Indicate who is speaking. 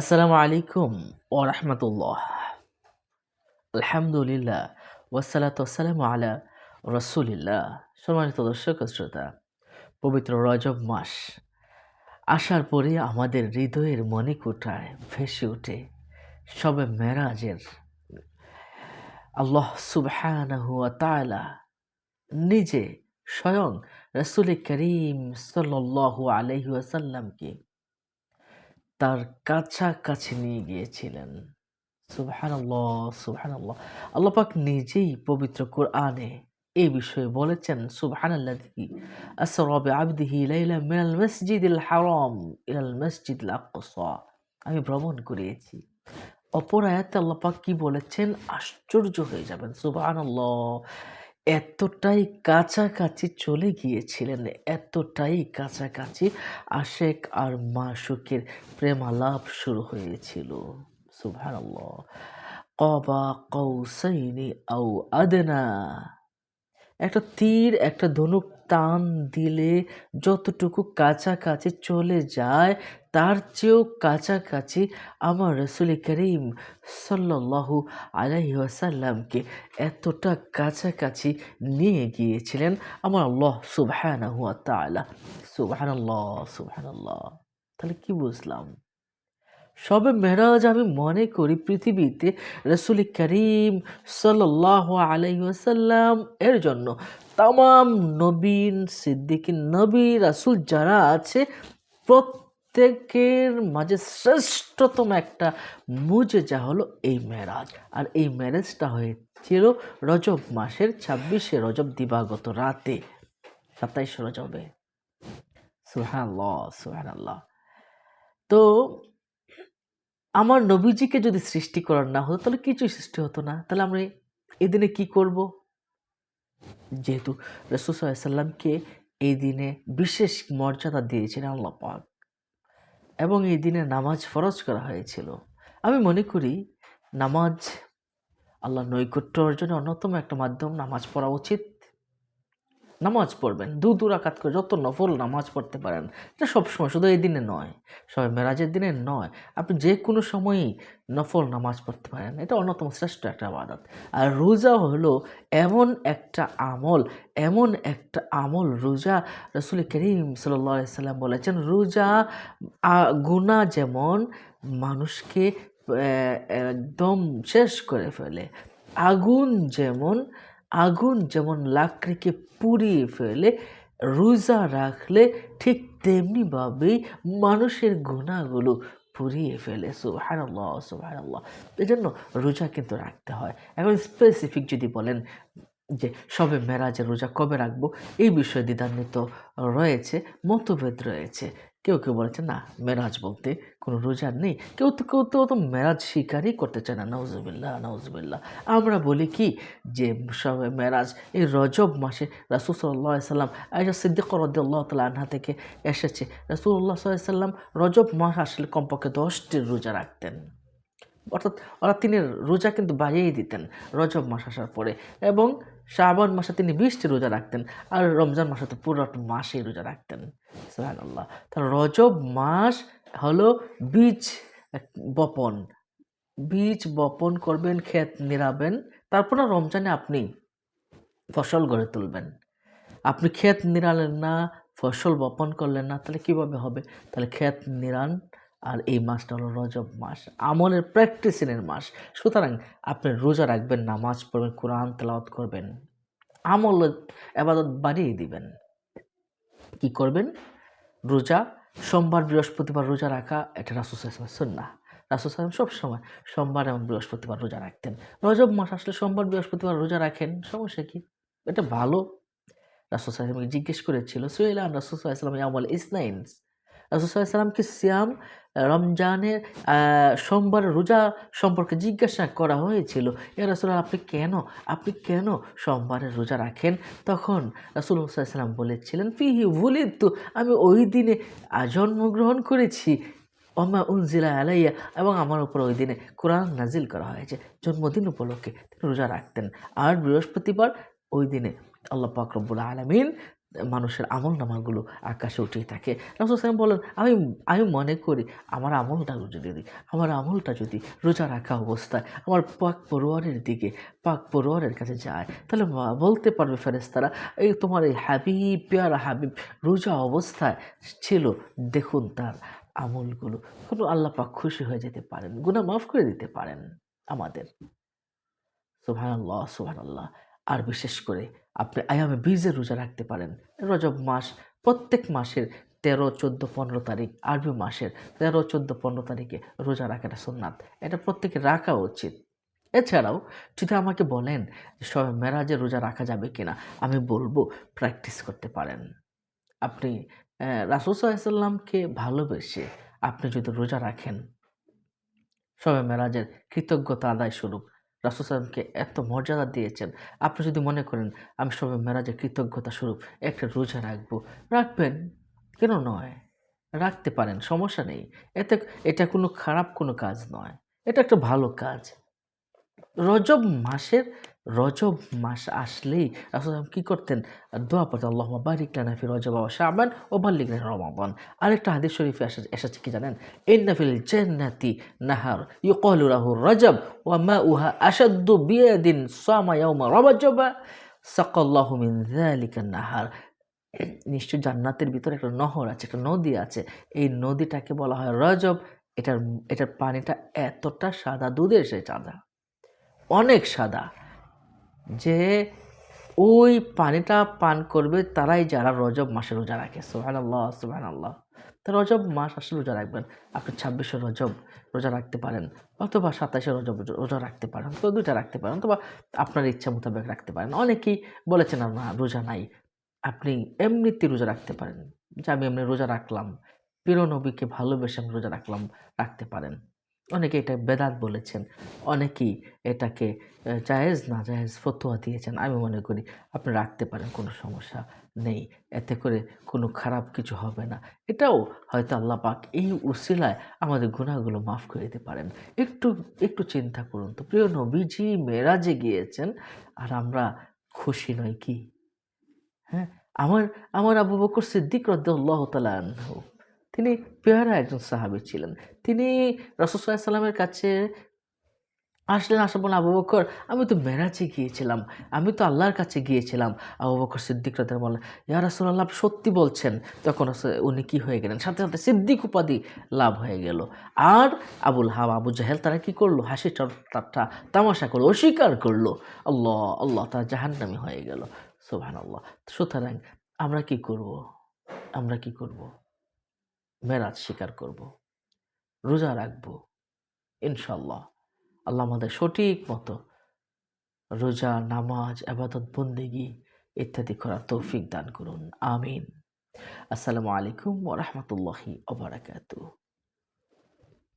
Speaker 1: আসসালামু আলাইকুম ও রহমতুল্লাহ। আলহামদুলিল্লাহ ওয়াসালাত ওয়াসালামু আলা রসুলিল্লাহ। সম্মানিত দর্শক শ্রোতা, পবিত্র রজব মাস আসার পরে আমাদের হৃদয়ের মনে কোঠায় ভেসে ওঠে সবে মেরাজের। আল্লাহ সুবহানাহু ওয়া তাআলা নিজে স্বয়ং রসুল করিম সাল্লাল্লাহু আলাইহি ওয়াসাল্লামকে তার কাছাকাছি নিয়ে গিয়েছিলেন। সুবহানাল্লাহ সুবহানাল্লাহ। আল্লাহ পাক নিজেই পবিত্র কোরআনে এই বিষয়ে বলেছেন, সুবহানাল্লাযী আসরা আমি ভ্রমণ করিয়েছি। অপর আয়াতে আল্লাহ পাক কি বলেছেন? আশ্চর্য হয়ে যাবেন, সুবহানাল্লাহ। এতটাই কাছাকাছি চলে গিয়েছিলেন, এতটাই কাছাকাছি আশেক আর মাসুকের প্রেমালাপ শুরু হয়েছিল। সুভার কবা কৌসাইনি আউ আদনা। একটা তীর, একটা ধনুক টান দিলে যতটুকু কাছাকাছি চলে যায়, তার চেয়েও কাছাকাছি আমার রসুল করিম সাল্লাল্লাহু আলাইহি ওয়াসাল্লামকে এতটা কাছাকাছি নিয়ে গিয়েছিলেন আমার আল্লাহ তাআলা। সুবহানাল্লাহ সুবহানাল্লাহ। তাহলে কি বুঝলাম? সবে মেরাজ আমি মনে করি পৃথিবীতে রসুল করিম সাল্লাহ আলাইসাল্লাম এর জন্য। তাম নবীন, সিদ্দিকিন নবী, রাসুল যারা আছে, প্রত্যেকের মাঝে শ্রেষ্ঠতম একটা মুজে যা হলো এই মেরাজ। আর এই ম্যারেজটা হয়েছিল রজব মাসের ছাব্বিশে রজব দিবাগত রাতে, সাতাইশ রজবে। সুহান সুহান তো আমার নবীজিকে যদি সৃষ্টি করার না হতো, তাহলে কিছুই সৃষ্টি হতো না। তাহলে আমরা এই দিনে কি করব? যেহেতু রসুসাল্লামকে এই দিনে বিশেষ মর্যাদা দিয়েছিলেন আল্লাহ পাক, এবং এই দিনে নামাজ ফরজ করা হয়েছিল। আমি মনে করি নামাজ আল্লাহ নৈকট্য অর্জনের অন্যতম একটা মাধ্যম, নামাজ পড়া উচিত। নামাজ পড়বেন দু দু রাকাত করে যত নফল নামাজ পড়তে পারেন, এটা সবসময় শুধু এই দিনে নয়, সবাই মেরাজের দিনে নয়, আপনি যে কোনো সময়ই নফল নামাজ পড়তে পারেন, এটা অন্যতম শ্রেষ্ঠ একটা আবাদত। আর রোজা হলো এমন একটা আমল, এমন একটা আমল রোজা, রসুল করিম সাল্লা সাল্লাম বলেছেন, রোজা গুণা যেমন মানুষকে একদম শেষ করে ফেলে, আগুন যেমন আগুন যেমন লাকড়িকে পুড়িয়ে ফেলে, রোজা রাখলে ঠিক তেমনিভাবেই মানুষের গুণাগুলো পুড়িয়ে ফেলে। সুহানাল্লাহ সুহানাল্লাহ এই জন্য রোজা কিন্তু রাখতে হয়। এখন স্পেসিফিক যদি বলেন যে সবে মেরাজে রোজা কবে রাখব, এই বিষয়ে দ্বিধান্বিত রয়েছে, মতভেদ রয়েছে। কেউ কেউ বলেছে, না, মেরাজ বলতে কোনো রোজা নেই। কেউ তো কেউ তো তো মেরাজ শিকারই করতে চায় না। নওজবিল্লা নওজবিল্লা আমরা বলি কি যে, সবে মেরাজ এই রজব মাসে রাসুল সাল্লাম আয়সা সিদ্দিক রদ্দাল্লাহ তালা আনহা থেকে এসেছে। রাসুল্লাহ সাল্লাম রজব মাস আসলে কমপক্ষে দশটি রোজা রাখতেন। অর্থাৎ, ওরা তিনি রোজা কিন্তু বাড়িয়েই দিতেন রজব মাস আসার পরে। এবং শ্রাবণ মাসে তিনি বিশটি রোজা রাখতেন আর রমজান মাসে তো পুরো মাসেই রোজা রাখতেন। সোহান আল্লাহ তাহলে রজব মাস হলো বীজ বপন। বীজ বপন করবেন, ক্ষেত নিরাবেন, তারপর রমজানে আপনি ফসল গড়ে তুলবেন। আপনি ক্ষেত নিরালেন না, ফসল বপন করলেন না, তাহলে কীভাবে হবে? তাহলে ক্ষেত নিরান আর এই মাসটা হলো রজব মাস। আমলের প্র্যাকটিসিনের মাস। সুতরাং আপনি রোজা রাখবেন, নামাজ পড়বেন, কোরআন তেলাওয়াত করবেন। আমল আবাদত বাড়িয়ে দিবেন। কি করবেন? রোজা, সোমবার, বৃহস্পতিবার রোজা রাখা, এটা রাসুসালামের সন্না রাসুসালাম সবসময় সোমবার এবং বৃহস্পতিবার রোজা রাখতেন। রজব মাস আসলে সোমবার, বৃহস্পতিবার রোজা রাখেন, সমস্যা কি? এটা ভালো। রাসুসালামকে জিজ্ঞেস করেছিল সুয়েলাম রাসুসাল্লাম আমল ইসনাইন্স রাসুসাল্লামকে সিয়াম রমজানের সোমবার রোজা সম্পর্কে জিজ্ঞাসা করা হয়েছিল। এ রাসুল, আপনি কেন আপনি কেন সোমবারের রোজা রাখেন? তখন রাসুল সাল্লাম বলেছিলেন, ফিহি ভুলিত তো আমি ওই দিনে জন্মগ্রহণ করেছি। অমা উনজিলা আলাইয়া, এবং আমার উপর ওই দিনে কোরআন নাজিল করা হয়েছে। জন্মদিন উপলক্ষে তিনি রোজা রাখতেন। আর বৃহস্পতিবার ওই দিনে আল্লাহ পাক রব্বুল আলমিন মানুষের আমল নামাগুলো আকাশে উঠেই থাকে। রাসুল সাহেব বলেন, আমি আমি মনে করি আমার আমলটা যদি আমার আমলটা যদি রোজা রাখা অবস্থায় আমার পাক পরোয়ারের দিকে, পাক পরোয়ারের কাছে যায়, তাহলে বলতে পারবে ফেরেস্তারা এই তোমার এই হাবিব, পেয়ারা হাবিব রোজা অবস্থায় ছিল, দেখুন তার আমলগুলো। কোনো আল্লাহ পাক খুশি হয়ে যেতে পারেন, গুনাহ মাফ করে দিতে পারেন আমাদের। সুবহান আল্লাহ সুবহান আল্লাহ আর বিশেষ করে আপনি আয়ামে বীজের রোজা রাখতে পারেন। রজব মাস, প্রত্যেক মাসের তেরো, চোদ্দ, পনেরো তারিখ, আরবি মাসের তেরো, চোদ্দ, পনেরো তারিখে রোজা রাখাটা সুন্নাত। এটা প্রত্যেকে রাখা উচিত। এছাড়াও যদি আমাকে বলেন সবে মেরাজে রোজা রাখা যাবে কিনা, আমি বলব প্র্যাকটিস করতে পারেন। আপনি রাসুল সাল্লামকে ভালোবেসে আপনি যদি রোজা রাখেন, সবে মেরাজের কৃতজ্ঞতা আদায় স্বরূপ রাসুসালামকে এত মর্যাদা দিয়েছেন। আপনি যদি মনে করেন, আমি সবে মেরাজের কৃতজ্ঞতা স্বরূপ একটা রোজা রাখব, রাখবেন? কেন নয়? রাখতে পারেন, সমস্যা নেই। এতে এটা কোনো খারাপ কোনো কাজ নয়। এটা একটা ভালো কাজ। রজব মাসের রজব মাস আসলেই রাসুলাম কী করতেন? দোয়া পড়তেন আল্লাহ বারিক লানা ফি রজব ওয়া শাবান ও বাল্লিক লানা রমাদান। আরেকটা হাদিস শরীফে এসে এসেছে কি জানেন? ইন্না ফিল জান্নাতি নাহার ইউ ইউকালু রাহু রজব ওয়া মা মাউহা আশাদ্দু বিয়াদিন সামা ইয়াউমা রজবা সাকাল্লাহু মিন যালিকা নাহার। নিশ্চয় জান্নাতের ভিতরে একটা নহর আছে, একটা নদী আছে। এই নদীটাকে বলা হয় রজব। এটার এটার পানিটা এতটা সাদা, দুধের সে সাদা অনেক সাদা। যে ওই পানিটা পান করবে তারাই যারা রজব মাসে রোজা রাখে। সোহান আল্লাহ সোহান আল্লাহ তো রজব মাস আসলে রোজা রাখবেন। আপনি ছাব্বিশে রজব রোজা রাখতে পারেন অথবা সাতাশে রজব রোজা রাখতে পারেন তো দুইটা রাখতে পারেন অথবা আপনার ইচ্ছা মোতাবেক রাখতে পারেন। অনেকেই বলেছেন, না রোজা নাই। আপনি এমনিতে রোজা রাখতে পারেন। যে আমি এমনি রোজা রাখলাম, প্রিয় নবীকে ভালোবেসে আমি রোজা রাখলাম, রাখতে পারেন। অনেকে এটা বেদাত বলেছেন, অনেকেই এটাকে জায়েজ না জায়েজ ফতোয়া দিয়েছেন। আমি মনে করি আপনি রাখতে পারেন, কোনো সমস্যা নেই। এতে করে কোনো খারাপ কিছু হবে না। এটাও হয়তো আল্লাহ পাক এই উসিলায় আমাদের গুণাগুলো মাফ করে দিতে পারেন। একটু একটু চিন্তা করুন তো। প্রিয় নবীজি মেরাজে গিয়েছেন, আর আমরা খুশি নই কি? হ্যাঁ? আমার আমার আবু বকর সিদ্দিক রদ্দাল্লাহ তালা আনহু তিনি পেয়ারা একজন সাহাবী ছিলেন। তিনি রসুল্লাহ সাল্লামের কাছে আসলেন আসা বলেন আবু বকর, আমি তো মেরাজে গিয়েছিলাম, আমি তো আল্লাহর কাছে গিয়েছিলাম। আবু বকর সিদ্দিক রাতের বললেন, ইয়া রাসুল্লাহ সত্যি বলছেন। তখন উনি কি হয়ে গেলেন? সাথে সাথে সিদ্দিক উপাধি লাভ হয়ে গেল। আর আবুল হাব, আবু জাহেল, তারা কি করল? হাসি ঠাট্টা, তামাশা করল, অস্বীকার করল। আল্লাহ আল্লাহ, তারা জাহান্নামি হয়ে গেল। সোহান আল্লাহ সুতরাং আমরা কি করব? আমরা কি করব? মেরাজ স্বীকার করব, রোজা রাখব ইনশাল্লাহ আল্লাহ আমাদের সঠিক মতো রোজা, নামাজ, আবাদত, বন্দিগি ইত্যাদি করার তৌফিক দান করুন, আমিন। আসসালামু আলাইকুম ওরহমতুল্লাহি ওবরাকাতুহ